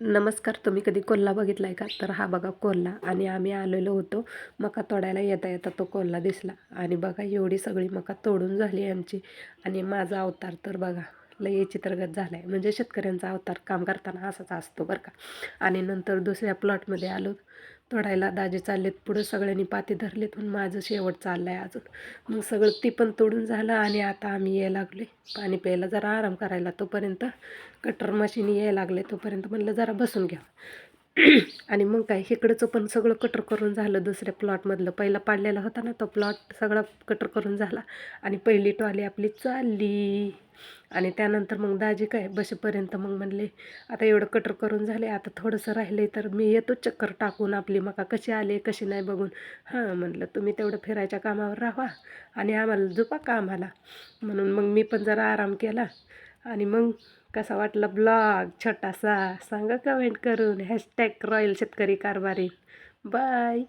नमस्कार तुम्ही कधी कोल्हा बघितला आहे का? तर हा बघा कोल्हा. आणि आम्ही आलेलो होतो मका तोडायला. येता येता तो कोल्हा दिसला. आणि बघा एवढी सगळी मका तोडून झाली आमची. आणि माझा अवतार तर बघा. लय चित्रगत झाला आहे म्हणजे शेतकऱ्यांचा अवतार काम करताना असाच असतो बरं का. आणि नंतर दुसऱ्या प्लॉटमध्ये आलो तोडायला दाजे चाललेत पुढं सगळ्यांनी पाती धरलेत पण माझं शेवट चाललं आहे अजून. मग सगळं ती पण तोडून झालं आणि आता आम्ही यायला लागले पाणी प्यायला जरा आराम करायला तोपर्यंत कटर मशीन यायला लागले तोपर्यंत म्हणलं जरा बसून घ्या आणि मग काय इकडचं पण सगळं कटर करून झालं दुसऱ्या प्लॉटमधलं. पहिला पाडलेला होता ना तो प्लॉट सगळा कटर करून झाला. आणि पहिली टॉली आपली चालली. आणि त्यानंतर मग दाजी काय बसेपर्यंत मग म्हणले आता एवढं कटर करून झाले आता थोडंसं राहिले तर मी येतो चक्कर टाकून आपली मका कशी आले कशी नाही बघून. हां म्हणलं तुम्ही तेवढं फिरायच्या कामावर राहा आणि आम्हाला झोपा कामाला. म्हणून मग मी पण जरा आराम केला. आणि मग कसा वाटला ब्लॉग? छोटासा सांगा कमेंट करून. हॅशटॅग रॉयल शेतकरी कारभारी. बाय